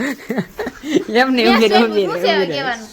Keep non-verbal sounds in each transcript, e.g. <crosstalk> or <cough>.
એમ નહીં ઊભી રહે. કહેવાનું.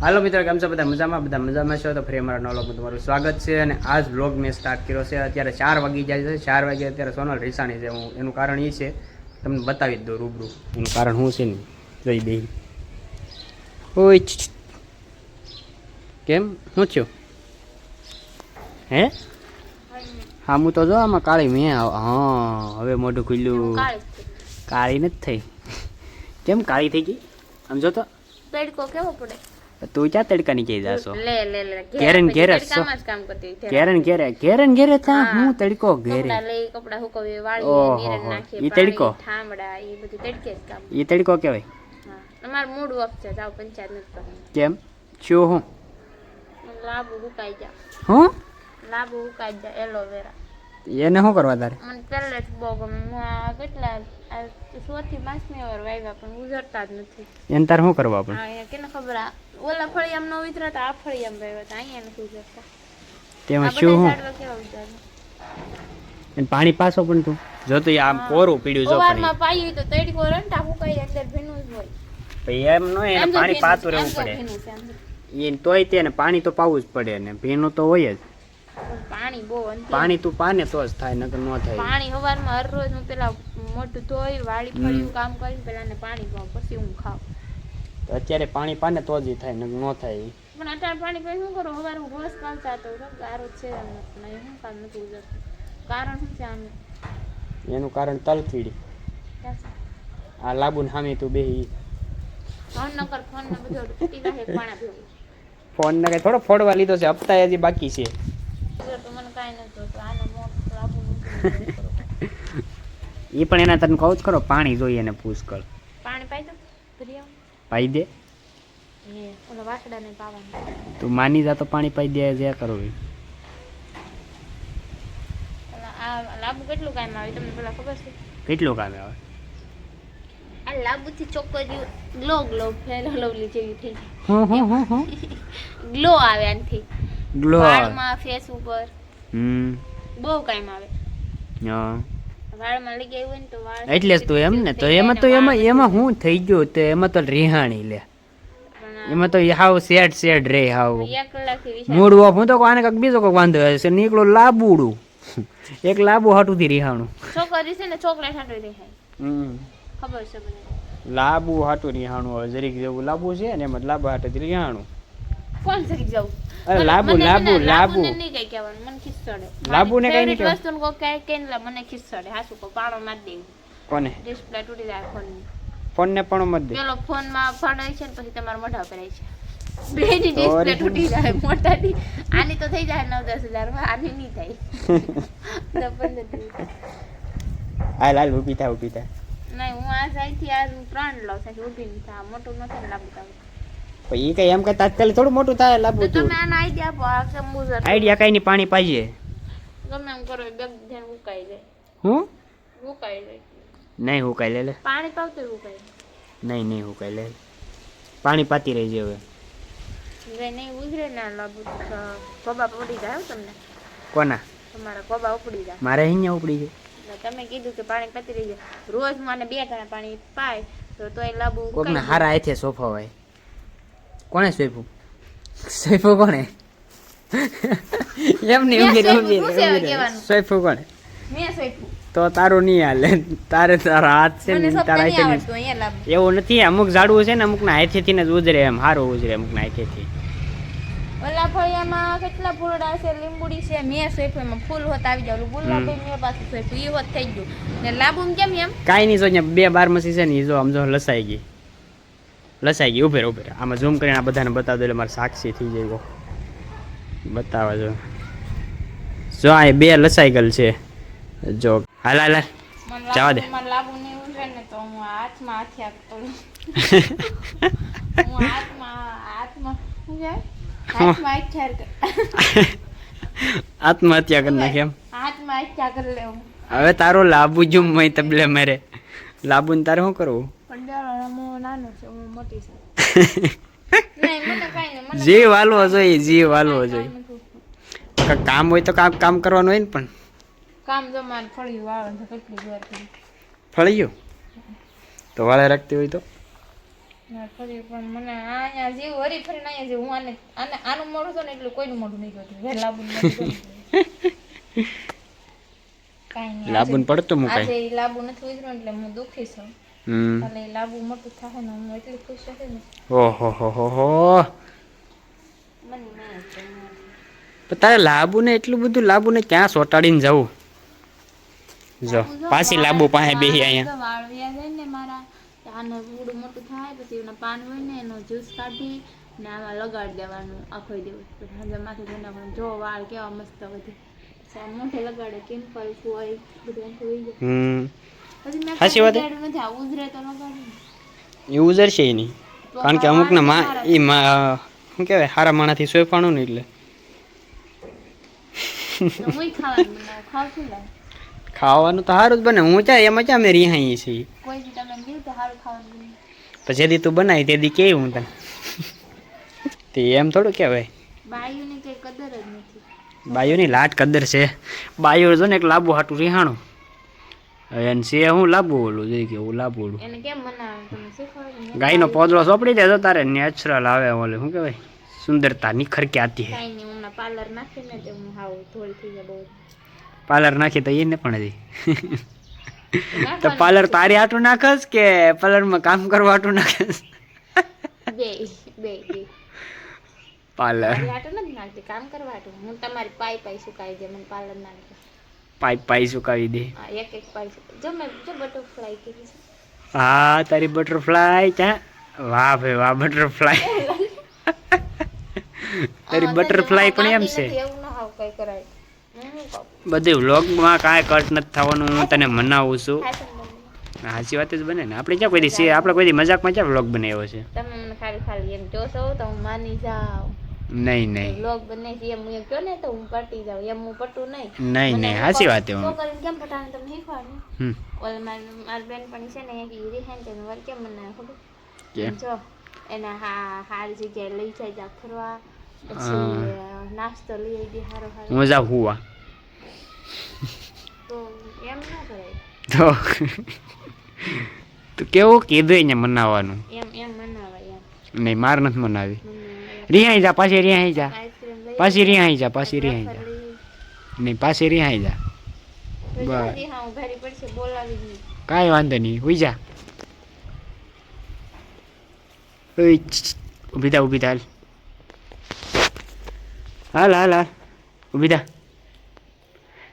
હાલો મિત્રો કેમ છો બધા? મજામાં? બધા મજામાં છો? તો ફરી અમારા નવા તમારું સ્વાગત છે અને આજ બ્લોગ મેં સ્ટાર્ટ કર્યો છે. અત્યારે ચાર વાગી જાય છે. ચાર વાગે અત્યારે સોનલ રીસાણી છે. હું એનું કારણ એ છે. તમને બતાવી જ દઉં રૂબરૂ. એનું કારણ શું છે ને? જોઈ બે ઓય. કેમ? શું થયું? હે? હા હું તો જો આમાં કાળી મેં હા હવે મોઢું ખુલ્યું કાળી નથી થઈ. કેમ કાળી થઈ ગઈ? આમ જો તો. તડકો કેવો પડે? તું ક્યાં તડકા કહી જાશો? લે લે લે ઘેરે ને ઘેરે હોય. ઘેરે તા હું. તડકો ઘેરે? કપડા લઈ વાળી સુકવીએ નાખી ઈ તડકો? ઠામડા એ બધું તડકે જ કામ. એ તડકો કહેવાય? હા. અમાર મૂડ વખત છે જાવ પંચાયત નથી કેમ? શું હું? લાંબુ હુકાઈ જા હું? લાંબુ હુકાઈ જા એલોવેરા. એને શું કરવા તારે? મને પહેલેથી બહુ ગમે. હું કેટલા આ સોથી પાંચમી વાર વાવ્યા પણ ઉજરતા જ નથી. એને તારે શું કરવા પણ? કેને ખબર આ ઓલા ફળિયામ નો ઉતરતા આ ફળિયામ વાવ્યા હતા અહીંયા નથી ઉજરતા તેમાં શું હું? પાણી પાછો પણ તું. જો તો આમ કોરું પીડ્યું જો પાણી પાયું તો તડકો રંટા ફૂકાઈ અંદર ભીનું જ હોય. ભઈ એમ નો એને પાણી પાતું રહેવું પડે. એને તોય તેને પાણી તો પાવું જ પડે ને. ભીનું તો હોય જ. પણ બહુ. પાણી તું પાને તો જ થાય નકર ન થાય. પાણી સવારમાં હરરોજ હું પેલા મોઢું ધોઈ વાળી ફળિયું કામ કરી પેલા ને પાણી પાઉં પછી હું ખાઉં. તો અત્યારે પાણી પાને તો જ થાય નકર ન થાય પણ અત્યારે પાણી પછી શું કરું? સવારે હું રોજ કામ ચાતો ગારો છે. નહીં, શું કામ નથી ઉજરતું કારણ શું છે આનું? એનું કારણ તલફીડી? આ લાબુ સામે તું બેહી ફોન નકર ફોન ને બધો તૂટી જાય પાણા ફોન ને કઈ થોડો ફોડવા લીધો છે હપ્તા હજી બાકી છે. <laughs> એ પણ એના તને કહું જ ખરો પાણી જોઈએ એને પુષ્કળ. પાણી પાઈ દો પાઈ તું માની જા તો પાણી પાઈ દે જે કરવું લાંબુ કેટલું કામ આવે તમને પેલા ખબર છે? કેટલું કામ આવે? આ લાંબુથી ચોક્કસ ગ્લો ગ્લો ફેર લવલી જેવી થઈ <laughs> ગ્લો આવે આનાથી. ગ્લો વાળમાં ફેસ ઉપર. હમ. બહુ કામ આવે હા. વાળમાં લઈ ગયા ને તો વાળ એટલે તો એમ ને તો એમાં તો એમાં એમાં હું થઈ ગયું તો એમાં તો રિહાણી લે. એમાં તો હાવ સેડ સેડ રે હાવ. મૂડ ઓફ હું તો આને કાંઈક બીજો કોઈક વાંધો હશે નીકળો લાબુડું. એક લાબુ હાટુથી રિહાણું. છોકરી છે ને ચોકલેટ હાટો ખબર છે મને. લાબુ હાટું રિહાણું હવે જરીક જેવું લાબુ છે ને એમાં લાબુ હાટું રિહાણું. કોણ સરી જાવ અરે લાબુ લાબુ લાબુ નહીં કઈ કહેવાનું મને ખીસડે લાંબુને કઈ નહીં કહેવાનું. વસ્તુ કોઈ કઈ કઈ મને ખીસડે હાસુ કો પાણો માર દેવું. કોને? ડિસ્પ્લે તૂટી જાય ફોનની. ફોનને પણ મત દે. પેલો ફોનમાં ફાડાય છે ને પછી તમારા મોઢા પર છે. બેની ડિસ્પ્લે તૂટી જાય મોટાની આની તો થઈ જાય નવ દસ હજારમાં આની નહીં થાય. <laughs> તો પંદર દિવસ. હાલ હાલ થા ઊભી થા. નહીં હું આ આ ત્રણ લઉં સાઈડ ઊભી નહીં થાય મોટું નથી પણ એ કઈ એમ કે તાત્કાલિક થોડું મોટું થાય લાબુ તો તમે આના આઈડિયા આપો આ કેમ બુઝર આઈડિયા કઈ ની પાણી પાઈએ. ગમે એમ કરો બેગ ધ્યાન ઉકાઈ જાય. હું? ઉકાઈ જાય. નહીં ઉકાઈ લે લે. પાણી પાવતું ઉકાઈ નહીં નહીં ઉકાઈ લે પાણી પાતી રહી જાય હવે જાય નહીં ઉજરે ના તો કોબા પડી જાય તમને. કોના? તમારા કોબા ઉપડી જાય. મારે અહીંયા ઉપડી છે તમે કીધું કે પાણી પતી રહી જાય. રોજ મને બે ટાણા પાણી પાય તો તોય લાંબુ કોકને હારા આથે સોફા હોય. કોણે સોફું સોફું કોણે? એમ નહીં રહે. કહેવાનું? સોફું કોણે. તો તારું નહીં હાલે. તારે તારા હાથ છે ને તારા હાથે એવું નથી અમુક ઝાડવું છે ને અમુક ના હાથેથી ને જ ઉજરે એમ સારું ઉજરે અમુક ના હાથેથી. ઓલા ફળિયામાં કેટલા ફૂલડા છે લીંબુડી છે મેં સોઈફું એમાં ફૂલ હોત આવી જાવ. ગુલાબ મેં પાસે સોઈફું ઈ હોત થઈ ગયું. ને લાંબુ કેમ એમ? કાંઈ નહીં જો બે બાર મસી છે ને એ જો આમ જો લસાઈ ગઈ. લસાઈ ગઈ ઉભે ઉભેર. ઉભે આમાં ઝૂમ કરીને આ બધાને બતાવી દો એટલે મારે સાક્ષી થઈ જાય બતાવે જો. જો આ બે લસાઈ ગયેલ છે. જો. હાલ હાલ. જવા દે. આત્મહત્યા <laughs> કરી નાખે એમ. હવે તારો લાબુ જુમ મેં તબલે મારે. લાબુ ને તારે શું કરવું? જીવ હાલવો <laughs> જોઈએ જીવ હાલવો જોઈએ. કામ હોય તો કામ કામ કરવાનું હોય ને પણ. કામ જમાન ફળિયું આવે છે કેટલી વાર કરી ફળી તો વાળે રાખતી હોય તો? પણ મને અહીંયા જેવું હરી ફરીને અહીંયા જેવું હું આને આને આનું મોઢું છે ને એટલું કોઈનું મોઢું નહીં જોતું. વહેલા લાંબુ <laughs> કાંઈ નહીં લાંબુ ને પડતું આજે મુકાય ઈ લાંબુ નથી ઉતર્યું એટલે હું દુઃખી છું. હમ. એટલે મોટું થાય ને હું એટલી ખુશ હતી ને. ઓહો હો હો હો. મને નહીં ગમે. પણ તારે લાબુ ને એટલું બધું લાબુ ને ક્યાં સોટાડીને જવું? જો પાછી લાબુ પાસે બેહી અહીંયા. તો જાય ને મારા આને મોટું થાય પછી એના પાન હોય ને એનો જ્યુસ કાઢી ને આમાં લગાડી દેવાનું આખો દિવસ. પછી સાંજે માથે ધોઈ જો વાળ કેવા મસ્ત વધે મોઢે લગાડે પિમ્પલ્સ હોય બધું આખું હમ. મેં વાત. એ ઉજરશે નહીં કારણ કે અમુક ને માં એ માં શું કહેવાય? સારા માણાથી સોયફાણું ને એટલે. ખાવાનું તો સારું જ બને. હું ચા એમાં ચા અમે રિહાઈ છીએ. પછી જેદી તું બનાવી તેથી કે હું તને. તે એમ થોડું કહેવાય. બાયુની કદર જ નથી. બાયુની લાટ કદર છે. બાયુ જો ને એક લાંબુ હાટું રિહાણું. એને છે હું લાંબુ ઓલું જોઈ કે હું લાંબુ ઓલું. એને કેમ ને. ગાયનો પોદળો સોપડી દે તો તારે નેચરલ આવે ઓલે શું કહેવાય? સુંદરતા નિખર કે આતી હે પાર્લર નાખીને તો હું હાવ થોડી થઈ જાય બહુ. પાર્લર નાખી તો એને પણ હતી તો પાર્લર તારી આટું નાખસ કે પાર્લરમાં કામ કરવા આટું નાખસ? બે બે પાર્લર આટું નથી નાખતી કામ કરવા આટું હું તમારી પાઈ પાઈ સુકાઈ જાય મને પાર્લર નાખી પાઇપ પાઈ સુકાવી દે. એક એક પાઈ જો મેં જો બટરફ્લાય કરી છે. હા તારી બટરફ્લાય ચા. વાહ ભાઈ વાહ બટરફ્લાય <laughs> તારી બટરફ્લાય પણ એમ છે? બધી વ્લોગમાં કાંઈ કટ નથી થવાનું હું તને મનાવું છું. સાચી વાત જ બને ને. આપણે ક્યાં કોઈ આપણે કોઈ મજાકમાં ક્યાં વ્લોગ બનાવ્યો છે? તમે મને ખાલી ખાલી એમ જોશો તો હું માની જાઉં. નહીં નહીં. લોક બને છે એમ હું કહો ને તો હું પટી જાઉં એમ હું પટું નહીં. નહીં નહીં સાચી વાત એમાં. કરીને કેમ પટાને તમને શીખવાડું? હમ. ઓલ માર માર બેન પણ છે ને એક ઈરી હે છે ને કેમ મને ખબર? કેમ? જો એને હા હારી જગ્યાએ લઈ જાય જા ફરવા પછી નાસ્તો લઈ દે હારો હારો. મજા હુવા. તો એમ ના કરાય તો <laughs> તો કેવું કીધું એને મનાવવાનું? એમ એમ મનાવાય એમ. નહીં માર નથી મનાવી. મને રિહાઈ જા પાછી રિહાઈ જા. પાછી રિહાઈ જા પાછી રિહાઈ જા. નહીં પાછી રિહાઈ જા. બસ. કાંઈ વાંધો નહીં હુઈ જા. ઊભી થા ઊભી થા હાલ. હાલ હાલ ઊભી થા.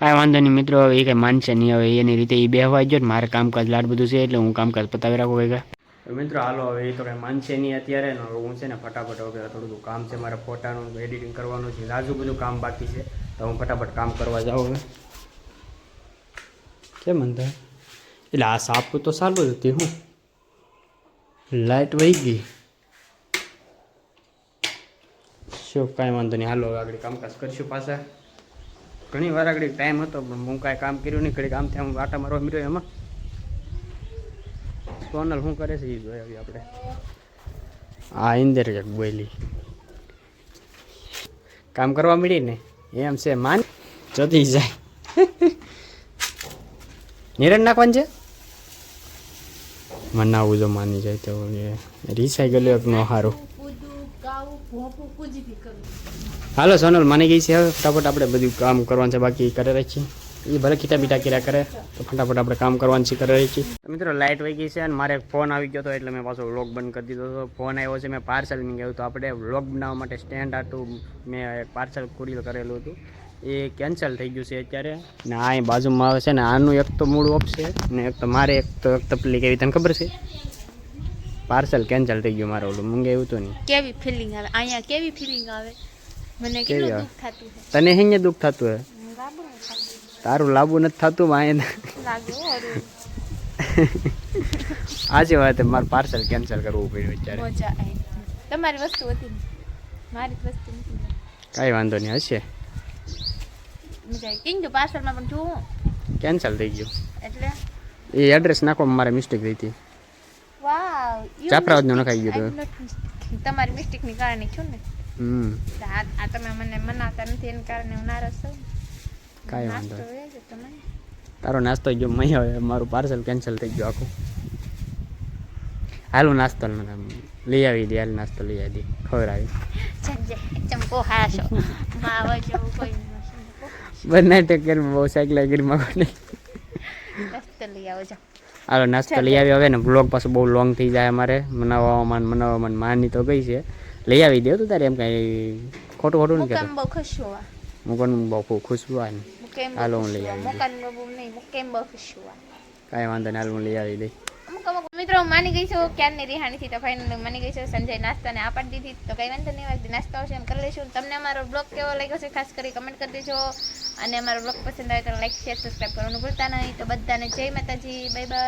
કાંઈ વાંધો નહીં મિત્રો હવે એ કંઈ માનશે નહીં હવે એની રીતે એ બેહવા ગયો ને મારે કામકાજ લાડ બધું છે એટલે હું કામકાજ પતાવી રાખું કંઈક મિત્રો, હાલો, હવે એ તો કંઈ માનશે નહીં અત્યારે. હું છે ને ફટાફટ હવે થોડું કામ છે મારે ફોટાનું એડિટિંગ કરવાનું છે. રાજુ બધું કામ બાકી છે. તો હું ફટાફટ કામ કરવા જાઉં હવે. કેમ અંદર? એટલે આ સાપું તો સારું જ હતી હું. લાઇટ વહી ગઈ. શું, કાંઈ વાંધો નહીં. હાલો, હવે આગળ કામકાજ કરશું પાછા. ઘણી વાર આગળ ટાઈમ હતો, પણ હું કાંઈ કામ કર્યું નહીં. ઘડી કામ આમ વાટા મારવા મળ્યો એમાં. સોનલ શું કરે છે એ જોઈ આપણે. આ ઇન્દર એક બોયલી. કામ કરવા મળી ને? એમ છે, માન જતી જાય. નિરણ નાખવાનું છે? મનાવું જો માની જાય તો રિસાયકલ નો સારું હાલો સોનલ, માની ગઈ છે હવે. ફટાફટ આપણે બધું કામ કરવાનું છે, બાકી કરે રાખીએ. એ ભલે ખીટા બીટા કર્યા કરે તો ફટાફટ આપણે કામ કરવાની છીએ કરે છીએ. મિત્રો લાઇટ વહી ગઈ છે અને મારે એક ફોન આવી ગયો હતો એટલે મેં પાછો વ્લોગ બંધ કરી દીધો હતો. ફોન આવ્યો છે મેં પાર્સલ નહીં ગયું તો આપણે વ્લોગ બનાવવા માટે સ્ટેન્ડ આટું મેં પાર્સલ કુરિયર કરેલું હતું. એ કેન્સલ થઈ ગયું છે અત્યારે. ને આ બાજુમાં આવે છે ને આનું એક તો મૂળ ઓફ છે ને એક તો મારે એક તો એક તકલીફ એવી તને ખબર છે? પાર્સલ કેન્સલ થઈ ગયું મારે ઓલું મંગાવ્યું હતું નહીં. કેવી ફિલિંગ આવે? અહીંયા કેવી ફિલિંગ આવે? મને કેવી કેટલું દુઃખ થતું તને અહીંયા દુઃખ થતું હે ગાબડું થતું તારું લાંબુ નથી થતું માં <laughs> આજે વાત મારે પાર્સલ કેન્સલ કરવું પડ્યું અત્યારે. તમારી વસ્તુ હતી મારી વસ્તુ નથી. કાંઈ વાંધો નહીં હશે. આવી. કિંગ પાર્સલમાં પણ જોવું કેન્સલ થઈ ગયું. એટલે? એ એડ્રેસ નાખવામાં મારે મિસ્ટેક થઈ હતી. જાફરાબાદનું નખાઈ ગયું હતું તમારી મિસ્ટેકની કારણે છું ને. હમ. આ આ તમે મને મનાતા નથી એના કારણે હું નારાજ છું કાંઈ વાંધો તારો નાસ્તો જો મહી હવે મારું પાર્સલ કેન્સલ થઈ ગયું આખું. હાલું નાસ્તો લઈ આવી દે હાલ નાસ્તો લઈ આવી દે. ખબર આવી. બંને ટેકર બહુ સાયકલ ગીરમાં કોઈ છો હાલો નાસ્તો લઈ આવી હવે ને બ્લોગ પાછું બહુ લોંગ થઈ જાય અમારે. મનાવવામાં મનાવવામાં માની તો ગઈ છે. લઈ આવી દે તું તારે એમ કાંઈ ખોટું ખોટું નહીં હોવા. હું પણ બહુ ખુશ મુકેમ હાલો, હું લઈ આવી કાંઈ વાંધો નહીં હાલ હું લઈ આવી દઈ મિત્રો માની ગઈ છું ક્યારની રિહાણીથી તો ફાઇનલી માની ગઈ છું સંજય નાસ્તાને આ પાડી દીધી તો કઈ વાંધો નહીં વાત નાસ્તો આવશે એમ કરી લઈશું. તમને અમારો બ્લોગ કેવો લાગ્યો છે ખાસ કરી કમેન્ટ કરી દેજો. અને અમારો બ્લોગ પસંદ આવે તો લાઈક શેર સબસ્ક્રાઈબ કરવાનું ભૂલતા નહીં. તો બધાને જય માતાજી બાય બાય